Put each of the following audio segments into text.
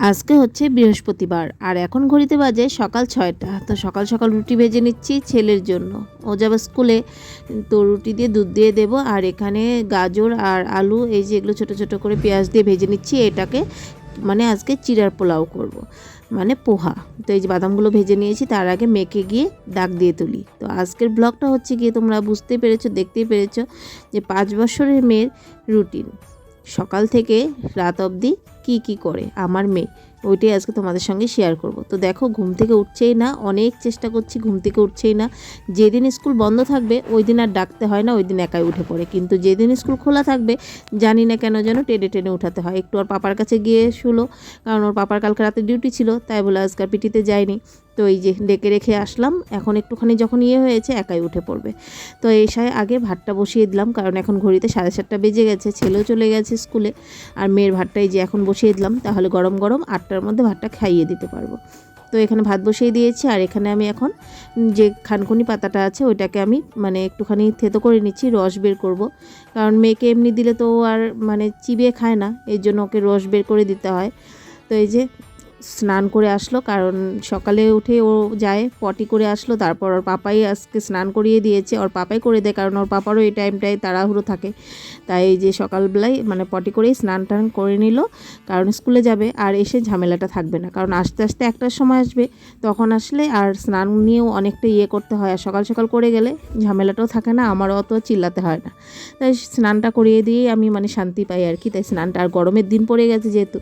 আজকে হচ্ছে বৃহস্পতিবার, আর এখন ঘড়িতে বাজে সকাল ছয়টা। তো সকাল সকাল রুটি ভেজে নিচ্ছি ছেলের জন্য। ও যাবে স্কুলে, তো রুটি দিয়ে দুধ দিয়ে দেব, আর এখানে গাজর আর আলু, এই যে এগুলো ছোটো ছোটো করে পেঁয়াজ দিয়ে ভেজে নিচ্ছি, এটাকে মানে আজকে চিড়ার পোলাও করব। মানে পোহা। তো এই যে বাদামগুলো ভেজে নিয়েছি, তার আগে মেখে গিয়ে দাগ দিয়ে তুলি। তো আজকের ব্লগটা হচ্ছে গিয়ে তোমরা বুঝতেই পেরেছ, দেখতেই পেরেছ যে পাঁচ বছরের মেয়ের রুটিন। সকাল থেকে রাত অবধি কি কি করে? আমার মেয়ে। ওইটাই আজকে তোমাদের সঙ্গে শেয়ার করব। তো দেখো, ঘুম থেকে উঠছেই না, অনেক চেষ্টা করছি, ঘুম থেকে উঠছেই না। যেদিন স্কুল বন্ধ থাকবে ওই দিন আর ডাকতে হয় না ওই দিন একাই উঠে পড়ে। কিন্তু যেদিন স্কুল খোলা থাকবে, জানি না কেন যেন টেনে টেনে উঠাতে হয়। একটু ওর পাপার কাছে গিয়ে শুলো, কারণ ওর পাপার কালকে রাতে ডিউটি ছিল, তাই বলে আজকাল পিটিতে যায়নি। তো এই যে ডেকে রেখে আসলাম, এখন একটুখানি যখন ইয়ে হয়েছে, একাই উঠে পড়বে। তো এসায় আগে ভাতটা বসিয়ে দিলাম, কারণ এখন ঘড়িতে সাড়ে সাতটা বেজে গেছে, ছেলেও চলে গেছে স্কুলে আর মেয়ের ভাতটাই যে এখন বসিয়ে দিলাম, তাহলে গরম গরম আটটার মধ্যে ভাতটা খাইয়ে দিতে পারব। তো এখানে ভাত বসিয়ে দিয়েছি, আর এখানে আমি এখন যে খানকুনি পাতাটা আছে ওইটাকে আমি মানে একটুখানি থেতো করে নিচ্ছি, রস বের করব। কারণ মেয়েকে এমনি দিলে তো আর মানে চিবিয়ে খায় না, এর জন্য ওকে রস বের করে দিতে হয়। তো এই যে স্নান করে আসলো, কারণ সকালে উঠে ও যায়, পটি করে আসলো, তারপর ওর পাপাই আজকে স্নান করিয়ে দিয়েছে, ওর পাপাই করে দেয়, কারণ ওর পাপারও এই টাইমটায় তাড়াহুড়ো থাকে। তাই যে সকালবেলায় মানে পটি করেই স্নান টান করে নিল, কারণ স্কুলে যাবে, আর এসে ঝামেলাটা থাকবে না। কারণ আস্তে আস্তে একটার সময় আসবে, তখন আসলে আর স্নান নিয়েও অনেকটা ইয়ে করতে হয়, আর সকাল সকাল করে গেলে ঝামেলাটাও থাকে না আমারও অত চিল্লাতে হয় না। তাই স্নানটা করিয়ে দিয়েই আমি মানে শান্তি পাই আর কি, তাই স্নানটা আর গরমের দিন পড়ে গেছে যেহেতু।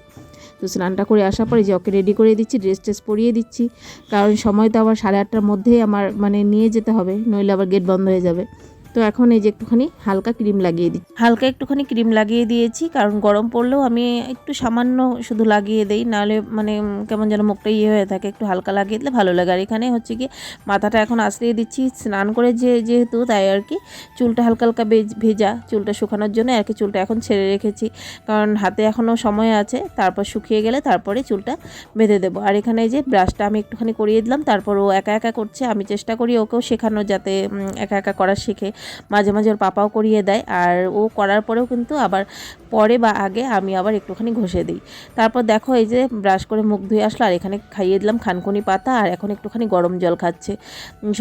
তো স্নানটা করে আসার পরে যে ওকে রেডি করে দিচ্ছি ড্রেস ট্রেস পরিয়ে দিচ্ছি। কারণ সময় তো আবার সাড়ে আটটার মধ্যেই আমার মানে নিয়ে যেতে হবে, নইলে আবার গেট বন্ধ হয়ে যাবে। তো এখন এই যে একটুখানি হালকা ক্রিম লাগিয়ে দিই হালকা একটুখানি ক্রিম লাগিয়ে দিয়েছি, কারণ গরম পড়লেও আমি একটু সামান্য শুধু লাগিয়ে দিই, নাহলে মানে কেমন যেন মুখটা ইয়ে হয়ে থাকে, একটু হালকা লাগিয়ে দিলে ভালো লাগে। আর এখানে হচ্ছে কি, মাথাটা এখন আশ্রিয়ে দিচ্ছি, স্নান করে যে, যেহেতু তাই আর কি, চুলটা হালকা হালকা ভেজা চুলটা শুকানোর জন্য আর কি চুলটা এখন ছেড়ে রেখেছি। কারণ হাতে এখনও সময় আছে, তারপর শুকিয়ে গেলে তারপরে চুলটা বেঁধে দেবো। আর এখানে যে ব্রাশটা আমি একটুখানি করিয়ে দিলাম, তারপর ও একা একা করছে, আমি চেষ্টা করি ওকেও শেখানো যাতে একা একা করা শেখে। মাঝে মাঝে ওর পাপাও করিয়ে দেয় আর ও করার পরেও কিন্তু আবার পরে বা আগে আমি আবার একটুখানি ঘষে দিই। তারপর দেখো এই যে ব্রাশ করে মুখ ধুয়ে আসলো, আর এখানে খাইয়ে দিলাম খানকুনি পাতা আর এখন একটুখানি গরম জল খাচ্ছে।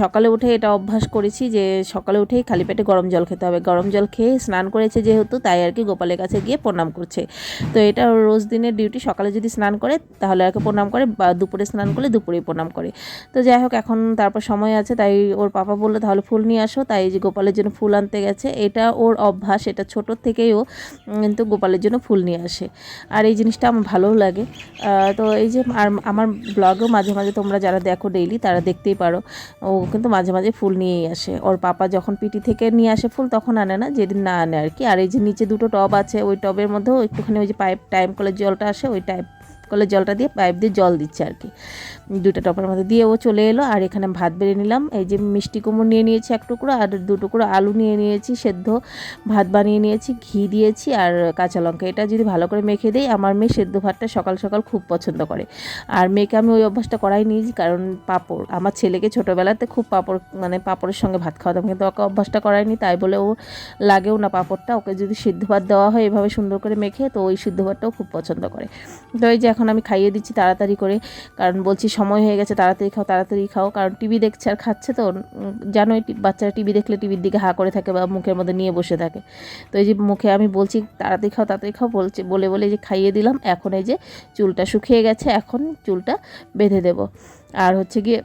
সকালে উঠে এটা অভ্যাস করেছি যে সকালে উঠেই খালি পেটে গরম জল খেতে হবে। গরম জল খেয়ে স্নান করেছে যেহেতু, তাই আর কি গোপালের কাছে গিয়ে প্রণাম করছে। তো এটা রোজ দিনের ডিউটি সকালে যদি স্নান করে তাহলে আর কি প্রণাম করে বা দুপুরে স্নান করলে দুপুরেই প্রণাম করে। তো যাই হোক, এখন তারপর সময় আছে, তাই ওর পাপা বলল, তাহলে ফুল নিয়ে আসো। তাই যে গোপালের জন্য ফুল আনতে গেছে। এটা ওর অভ্যাস, এটা ছোটোর থেকেই ও কিন্তু গোপালের জন্য ফুল নিয়ে আসে। আর এই জিনিসটা আমার ভালোও লাগে। তো এই যে আর আমার ব্লগেও মাঝে মাঝে তোমরা যারা দেখো ডেইলি তারা দেখতেই পারো। ও কিন্তু মাঝে মাঝে ফুল নিয়েই আসে। ওর পাপা যখন পিটি থেকে নিয়ে আসে ফুল, তখন আনে না, যেদিন না আনে আর কি। আর এই যে নিচে দুটো টব আছে, ওই টবের মধ্যেও একটুখানি ওই যে পাইপ টাইম কলের জলটা আসে, ওই টাইপ কলের জলটা দিয়ে পাইপ দিয়ে জল দিচ্ছে আর কি। দুটো টপের মধ্যে দিয়ে ও চলে এলো আর এখানে ভাত বেড়ে নিলাম। এই যে মিষ্টি কুমড়ো নিয়ে নিয়েছি এক টুকরো আর দু টুকরো আলু নিয়ে নিয়েছি, সেদ্ধ ভাত বানিয়ে নিয়েছি, ঘি দিয়েছি আর কাঁচা লঙ্কা। এটা যদি ভালো করে মেখে দিই, আমার মেয়ে সেদ্ধ ভাতটা সকাল সকাল খুব পছন্দ করে। আর মেয়েকে আমি ওই অভ্যাসটা করাই নিয়েছি কারণ পাঁপড়। আমার ছেলেকে ছোটোবেলাতে খুব পাঁপড় মানে পাঁপড়ের সঙ্গে ভাত খাওয়াতাম কিন্তু ওকে অভ্যাসটা করাইনি তাই বলে ও লাগেও না পাঁপড়টা। ওকে যদি সিদ্ধ ভাত দেওয়া হয় এভাবে সুন্দর করে মেখে, তো ওই সিদ্ধ ভাতটাও খুব পছন্দ করে। তো এই যে এখন আমি খাইয়ে দিচ্ছি তাড়াতাড়ি করে, কারণ বলছি সময় হয়ে গেছে, তাড়াতাড়ি খাও তাড়াতাড়ি খাও, কারণ টিভি দেখছে আর খাচ্ছে তো জানোই বাচ্চারা টিভি দেখলে টিভির দিকে হা করে থাকে বা মুখের মধ্যে নিয়ে বসে থাকে। তো এই যে মুখে আমি বলছি, তাড়াতাড়ি খাও তাড়াতাড়ি খাও, বলছে, বলে বলে যে খাইয়ে দিলাম, এখন এই যে চুলটা শুকিয়ে গেছে, এখন চুলটা বেঁধে দেবো। আর হচ্ছে গিয়ে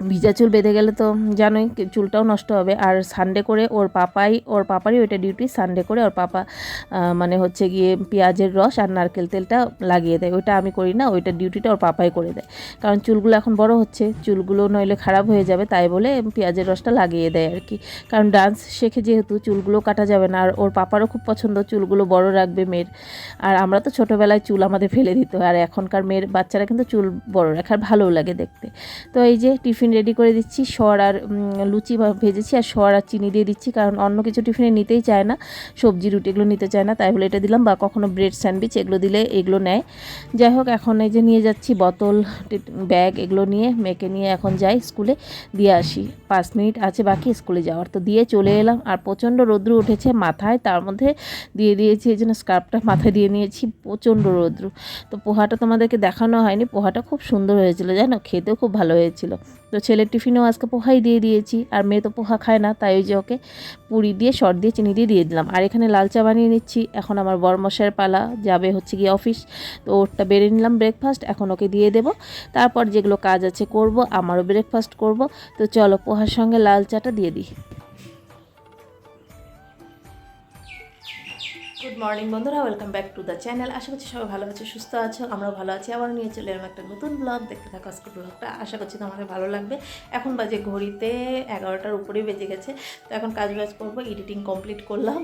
ভিজা চুল বেঁধে গেলে তো জানোই চুলটাও নষ্ট হবে। আর সানডে করে ওর পাপাই, ওর পাপারই ওইটা ডিউটি সানডে করে ওর পাপা মানে হচ্ছে গিয়ে পেঁয়াজের রস আর নারকেল তেলটা লাগিয়ে দেয়। ওইটা আমি করি না, ওইটা ডিউটিটা ওর পাপাই করে দেয়। কারণ চুলগুলো এখন বড় হচ্ছে, চুলগুলো নইলে খারাপ হয়ে যাবে, তাই বলে পেঁয়াজের রসটা লাগিয়ে দেয় আর কি। কারণ ডান্স শেখে যেহেতু চুলগুলো কাটা যাবে না, আর ওর পাপারও খুব পছন্দ চুলগুলো বড় রাখবে মেয়ের। আর আমরা তো ছোটোবেলায় চুল আমাদের ফেলে দিত, আর এখনকার মেয়ের বাচ্চারা কিন্তু চুল বড় রাখার ভালোও লাগে দেখতে। তো এই যে টিফিন টিফিন রেডি করে দিচ্ছি, সর আর লুচি ভেজেছি আর সর আর চিনি দিয়ে দিচ্ছি, কারণ অন্য কিছু টিফিনে নিতেই চায় না, সবজি রুটি এগুলো নিতে চায় না, তাই বলে এটা দিলাম বা কখনো ব্রেড স্যান্ডউইচ এগুলো দিলে এগুলো নেয়। যাই হোক, এখন এই যে নিয়ে যাচ্ছি বোতল ব্যাগ এগুলো নিয়ে, মেয়েকে নিয়ে এখন যাই স্কুলে, দিয়ে আসি। পাঁচ মিনিট আছে বাকি, স্কুলে যাওয়ার। তো দিয়ে চলে এলাম, আর প্রচণ্ড রৌদ্র উঠেছে মাথায়, তার মধ্যে দিয়ে দিয়েছি এই জন্য স্কার্ফটা মাথায় দিয়ে নিয়েছি, প্রচণ্ড রৌদ্র। তো পোহাটা তোমাদেরকে দেখানো হয়নি, পোহাটা খুব সুন্দর হয়েছিল, জানো? খেতেও খুব ভালো হয়েছিল। তো ছেলের টিফিনেও আজকে পোহাই দিয়ে দিয়েছি, আর মেয়ে তো পোহা খায় না, তাই ওই যে ওকে পুরি দিয়ে, সর দিয়ে, চিনি দিয়ে দিয়ে দিলাম। আর এখানে লাল চা বানিয়ে নিচ্ছি, এখন আমার বরমশাইয়ের পালা, যাবে হচ্ছে গিয়ে অফিস। তো ওরটা বেড়ে নিলাম ব্রেকফাস্ট এখন ওকে দিয়ে দেবো। তারপর যেগুলো কাজ আছে করব, আমারও ব্রেকফাস্ট করব। তো চলো পোহার সঙ্গে লাল চাটা দিয়ে দিই। গুড মর্নিং বন্ধুরা। Welcome back to the channel আশা করছি সবাই ভালো আছে, সুস্থ আছো। আমরাও ভালো আছি। আবার নিয়ে চলে এলাম একটা নতুন ব্লগ দেখতে থাকো আজকে ব্লগটা আশা করছি তোমাদের ভালো লাগবে। এখন বাজে ঘড়িতে এগারোটার উপরেই বেজে গেছে। তো এখন কাজ বাজ করব এডিটিং কমপ্লিট করলাম।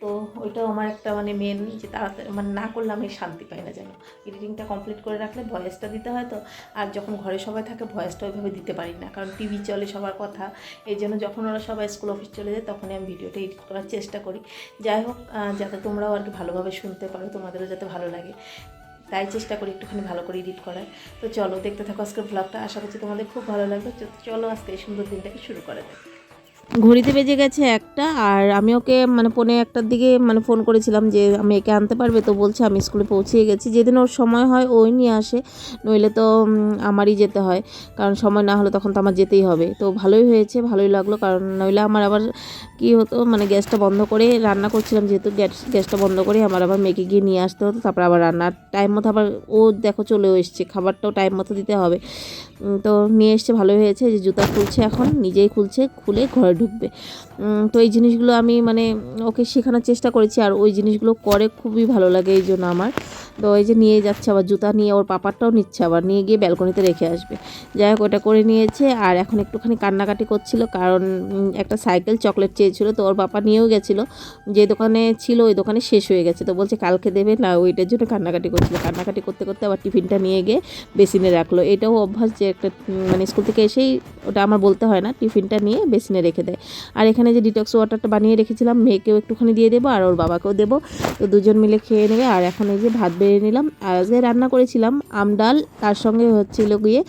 তো ওইটাও আমার একটা মানে মেন যে তাড়াতাড়ি মানে না করলে আমি শান্তি পাই না যেন। এডিটিংটা কমপ্লিট করে রাখলে ভয়েসটা দিতে হয় তো। আর যখন ঘরে সবাই থাকে ভয়েসটা ওইভাবে দিতে পারি না। কারণ টিভি চলে সবার কথা। এই জন্য যখন ওরা সবাই স্কুল অফিস চলে যায়, তখনই আমি ভিডিওটা এডিট করার চেষ্টা করি। যাই হোক যাতে তোমরাও আর কি ভালোভাবে শুনতে পারো, তোমাদেরও যাতে ভালো লাগে। তাই চেষ্টা করি একটুখানি ভালো করে এডিট করার। তো চলো, দেখতে থাকো আজকের ব্লগটা আশা করছি তোমাদের খুব ভালো লাগবে। চলো আজকে এই সুন্দর দিনটাকে শুরু করা দেয় ঘড়িতে বেজে গেছে একটা আর আমি ওকে মানে পৌনে একটার দিকে মানে ফোন করেছিলাম যে আমি একে আনতে পারবে তো বলছে আমি স্কুলে পৌঁছে গেছি। যেদিন ওর সময় হয় ওই নিয়ে আসে, নইলে তো আমারই যেতে হয়। কারণ সময় না হলে তখন তো আমার যেতেই হবে। তো ভালোই হয়েছে, ভালোই লাগল। কারণ নইলে আমার আবার কি হতো মানে গ্যাসটা বন্ধ করে রান্না করছিলাম যেহেতু গ্যাস, গ্যাসটা বন্ধ করে আমার আবার মেয়েকে গিয়ে নিয়ে আসতে হতো। তারপর আবার রান্নার টাইম মতো আবার ও দেখো চলেও এসছে, খাবারটাও টাইম মতো দিতে হবে। তো নিয়ে এসছে, ভালোই হয়েছে। যে জুতা খুলছে এখন, নিজেই খুলছে, খুলে ঘরে ঢুকবে। তো এই জিনিসগুলো আমি মানে ওকে শেখানোর চেষ্টা করেছি আর ওই জিনিসগুলো করে খুবই ভালো লাগে এই জন্য আমার। তো এই যে নিয়ে যাচ্ছে আবার জুতা নিয়ে, ওর পাপারটাও নিচ্ছে আবার, নিয়ে গিয়ে ব্যালকনিতে রেখে আসবে। যাই হোক, ওটা করে নিয়েছে আর এখন একটুখানি কান্নাকাটি করছিল কারণ একটা সাইকেল চকলেট চেয়েছিল তো ওর পাপা নিয়েও গেছিল। যে দোকানে ছিল ওই দোকানে শেষ হয়ে গেছে। তো বলছে কালকে দেবে না, ওইটার জন্য কান্নাকাটি করছিল। কান্নাকাটি করতে করতে আবার টিফিনটা নিয়ে গিয়ে বেসিনে রাখল। এটাও অভ্যাস যে একটা মানে স্কুল থেকে এসেই ওটা আমার বলতে হয় না, টিফিনটা নিয়ে বেসিনে রেখে দেয়। আর এখানে যে ডিটক্স ওয়াটারটা বানিয়ে রেখেছিলাম, মেয়েকেও একটুখানি দিয়ে দেবো আর ওর বাবাকেও দেবো। তো দুজন মিলে খেয়ে নেবে। আর এখন এই যে ভাত বেড়ে নিলাম। আর আজকে রান্না করেছিলাম আম ডাল। তার সঙ্গে হচ্ছিল গিয়ে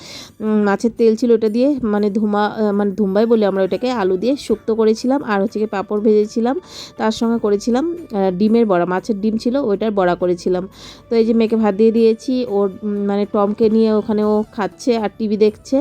মাছের তেল ছিল ওটা দিয়ে মানে ধুমা মানে ধুম্বাই বলে আমরা ওটাকে আলু দিয়ে শুক্তো করেছিলাম। আর হচ্ছে গিয়ে পাঁপড় ভেজেছিলাম। তার সঙ্গে করেছিলাম ডিমের বড়া। মাছের ডিম ছিল, ওইটার বড়া করেছিলাম। তো এই যে মেয়েকে ভাত দিয়ে দিয়েছি। ওর মানে টমকে নিয়ে ওখানে ও খাচ্ছে আর টিভি দেখছে।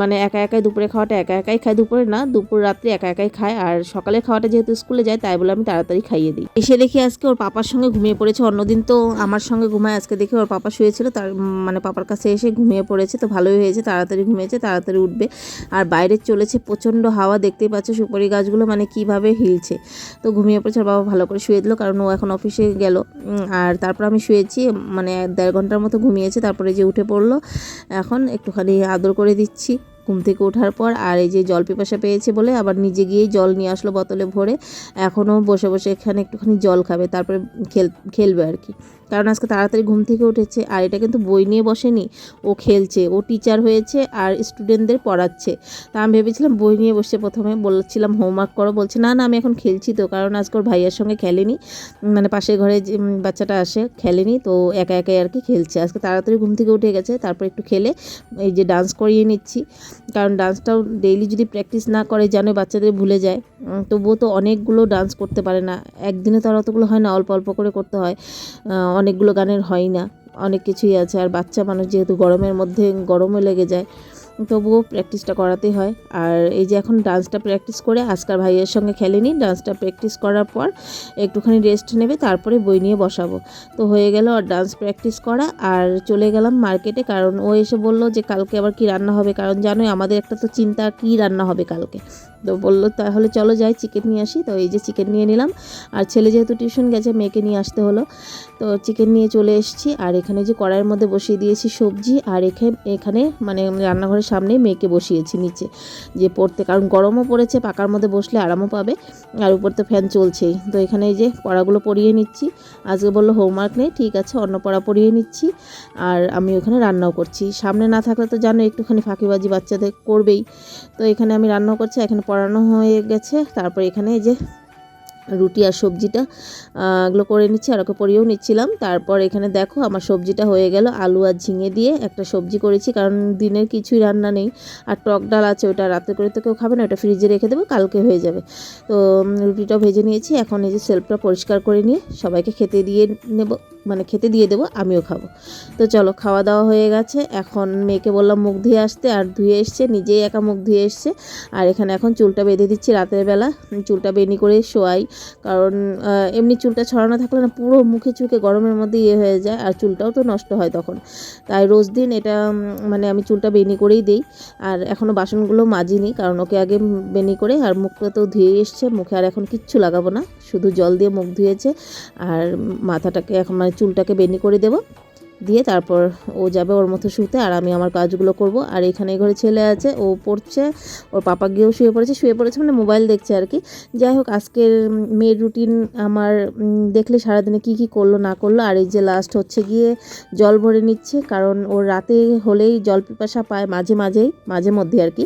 মানে একা একাই দুপুরে খাওয়াটা একা একাই খায় দুপুরে না দুপুর রাত্রে একা একাই খায় আর সকালে খাওয়াটা যেহেতু স্কুলে যায়, তাই বলে আমি তাড়াতাড়ি খাইয়ে দিই। এসে দেখি আজকে ওর পাপার সঙ্গে ঘুমিয়ে পড়েছে। অন্যদিন তো আমার সঙ্গে ঘুমায়। আজকে দেখি ওর পাপা শুয়েছিল, তার মানে পাপার কাছে এসে ঘুমিয়ে পড়েছে। তো ভালোই হয়েছে, তাড়াতাড়ি ঘুমিয়েছে, তাড়াতাড়ি উঠবে। আর বাইরে চলেছে প্রচণ্ড হাওয়া, দেখতেই পাচ্ছ সুপারি গাছগুলো মানে কীভাবে হিলছে। তো ঘুমিয়ে পড়েছে বাবা ভালো করে শুয়ে দিল, কারণ ও এখন অফিসে গেল। আর তারপর আমি শুয়েছি মানে দেড় ঘণ্টার মতো ঘুমিয়েছে, তারপরে যে উঠে পড়ল, এখন একটুখানি আদর করে দিচ্ছি। ঘুম থেকে ওঠার পর আর এই যে জল পিপাসা পেয়েছে বলে আবার নিজে গিয়েই জল নিয়ে আসলো বোতলে ভরে। এখনও বসে বসে এখানে একটুখানি জল খাবে, তারপরে খেল, খেলবে আর কি। কারণ আজকে তাড়াতাড়ি ঘুম থেকে উঠেছে আর এটা কিন্তু বই নিয়ে বসেনি। ও খেলছে, ও টিচার হয়েছে আর স্টুডেন্টদের পড়াচ্ছে। তা আমি ভেবেছিলাম বই নিয়ে বসে প্রথমে বলছিলাম হোমওয়ার্ক করো, বলছে, না না, আমি এখন খেলছি তো, কারণ আজকে ওর ভাইয়ের সঙ্গে খেলেনি। মানে পাশের ঘরে যে বাচ্চাটা আসে, খেলেনি, তো একা একাই আর কি খেলছে। আজকে তাড়াতাড়ি ঘুম থেকে উঠে গেছে, তারপর একটু খেলে, এই যে ডান্স করিয়ে নিচ্ছি। কারণ ডান্সটাও ডেইলি যদি প্র্যাকটিস না করে জানো বাচ্চাদের ভুলে যায় তবুও তো অনেকগুলো ডান্স করতে পারে না। একদিনে তো আর অতগুলো হয় না, অল্প অল্প করে করতে হয়। অনেকগুলো গানের হয় না, অনেক কিছুই আছে। আর বাচ্চা মানুষ যেহেতু গরমের মধ্যে গরমও লেগে যায় তবুও প্র্যাকটিসটা করাতেই হয়। আর এই যে এখন ডান্সটা প্র্যাকটিস করে আজকার ভাইয়ের সঙ্গে খেলেনি ডান্সটা প্র্যাকটিস করার পর একটুখানি রেস্ট নেবে, তারপরে বই নিয়ে বসাবো। তো হয়ে গেল আর ডান্স প্র্যাকটিস করা। আর চলে গেলাম মার্কেটে, কারণ ও এসে বলল যে কালকে আবার কি রান্না হবে, কারণ জানোই আমাদের একটা তো চিন্তা কি রান্না হবে কালকে। তো বলল, তাহলে চলো যাই চিকেন নিয়ে আসি। তো এই যে চিকেন নিয়ে নিলাম। আর ছেলে যেহেতু টিউশন গেছে, মেয়েকে নিয়ে আসতে হলো। তো চিকেন নিয়ে চলে এসেছি। আর এখানে যে কড়াইয়ের মধ্যে বসিয়ে দিয়েছি সবজি, আর এখানে এখানে মানে রান্নাঘরের সামনে মেয়েকে বসিয়েছি নিচে। যে পড়তে, কারণ গরমও পড়েছে, পাকার মধ্যে বসলে আরামও পাবে, আর উপর তো ফ্যান চলছেই। তো এখানে এই যে পড়াগুলো পড়িয়ে নিচ্ছি। আজকে বলল হোমওয়ার্ক নেই, ঠিক আছে, অন্য পড়া পড়িয়ে নিচ্ছি, আর আমি ওখানে রান্নাও করছি। সামনে না থাকলে তো জানো একটুখানি ফাঁকিবাজি বাচ্চাদের করবেই। তো এখানে আমি রান্নাও করছি, এখানে পড়ানো হয়ে গেছে, তারপর এখানে এই যে রুটি আর সবজিটা এগুলো করে নিচ্ছি আর ওকে পরিয়েও নিচ্ছিলাম। তারপর এখানে দেখো আমার সবজিটা হয়ে গেল, আলু আর ঝিঙে দিয়ে একটা সবজি করেছি, কারণ দিনের কিছুই রান্না নেই। আর টক ডাল আছে, ওটা রাতে করে তো কেউ খাবে না, ওটা ফ্রিজে রেখে দেবো, কালকে হয়ে যাবে। তো রুটিটা ভেজে নিয়েছি, এখন এই যে সেলফটা পরিষ্কার করে নিয়ে সবাইকে খেতে দিয়ে নেব। মানে খেতে দিয়ে দেবো, আমিও খাব। তো চলো, খাওয়া দাওয়া হয়ে গেছে। এখন মেয়েকে বললাম মুখ ধুয়ে আসতে, আর ধুয়ে এসছে, নিজেই একা মুখ ধুয়ে এসছে। আর এখানে এখন চুলটা বেঁধে দিচ্ছি রাতের বেলা। চুলটা বেনি করে শোয়াই। কারণ এমনি চুলটা ছড়ানো থাকলে না পুরো মুখে চুখে গরমের মধ্যে ইয়ে হয়ে যায়, আর চুলটাও তো নষ্ট হয় তখন। তাই রোজ দিন এটা মানে আমি চুলটা বেনি করেই দিই। আর এখনও বাসনগুলো মাজিনি, কারণ ওকে আগে বেনি করে, আর মুখটা তো ধুয়ে এসছে, মুখে আর এখন কিচ্ছু লাগাবো না। শুধু জল দিয়ে মুখ ধুয়েছে, আর মাথাটাকে এখন মানে চুলটাকে বেনি করে দেবো। দিয়ে তারপর ও যাবে ওর মতো শুতে আর আমি আমার কাজগুলো করব। আর এখানে ঘরে ছেলে আছে ও পড়ছে ওর পাপা গিয়েও শুয়ে পড়েছে শুয়ে পড়েছে মানে মোবাইল দেখছে আর কি। যাই হোক আজকের মেয়ের রুটিন আমার দেখলে সারাদিনে কি কি করল না করল আর এই যে লাস্ট হচ্ছে গিয়ে জল ভরে নিচ্ছে কারণ ওর রাতে হলেই জল পিপাসা পায় মাঝে মাঝেই মাঝে মধ্যে আর কি।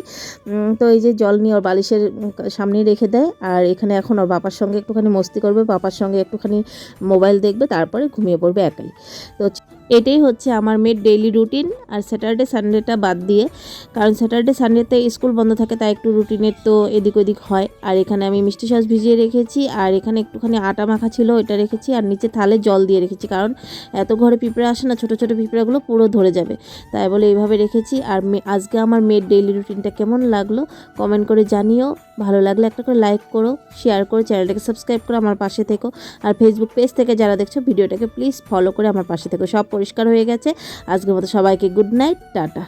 তো এই যে জল নিয়ে ওর বালিশের উম, সামনেই রেখে দেয় আর এখানে এখন ওর বাবার সঙ্গে একটুখানি মস্তি করবে বাবার সঙ্গে একটুখানি মোবাইল দেখবে তারপরে ঘুমিয়ে পড়বে একাই। তো এটাই হচ্ছে আমার মেয়ের ডেইলি রুটিন আর স্যাটারডে সানডেটা বাদ দিয়ে, কারণ স্যাটারডে সানডেতে স্কুল বন্ধ থাকে, তাই একটু রুটিনের তো এদিক ওদিক হয়। আর এখানে আমি মিষ্টি সস ভিজিয়ে রেখেছি, আর এখানে একটুখানি আটা মাখা ছিল ওটা রেখেছি, আর নিচে থালে জল দিয়ে রেখেছি, কারণ এত ঘরে পিঁপড়া আসে না, ছোটো ছোটো পিঁপড়াগুলো পুরো ধরে যাবে। তাই বলে এইভাবে রেখেছি, আর আজকে আমার মেয়ের ডেইলি রুটিনটা কেমন লাগল কমেন্ট করে জানিও। ভালো লাগলে একটা করে লাইক করো শেয়ার করো চ্যানেলটাকে সাবস্ক্রাইব করো আমার পাশে থেকো। আর ফেসবুক পেজ থেকে যারা দেখছ ভিডিওটাকে প্লিজ ফলো করে আমার পাশে থেকো। সব পরিষ্কার হয়ে গেছে। আজকের মতো সবাইকে গুড নাইট টাটা।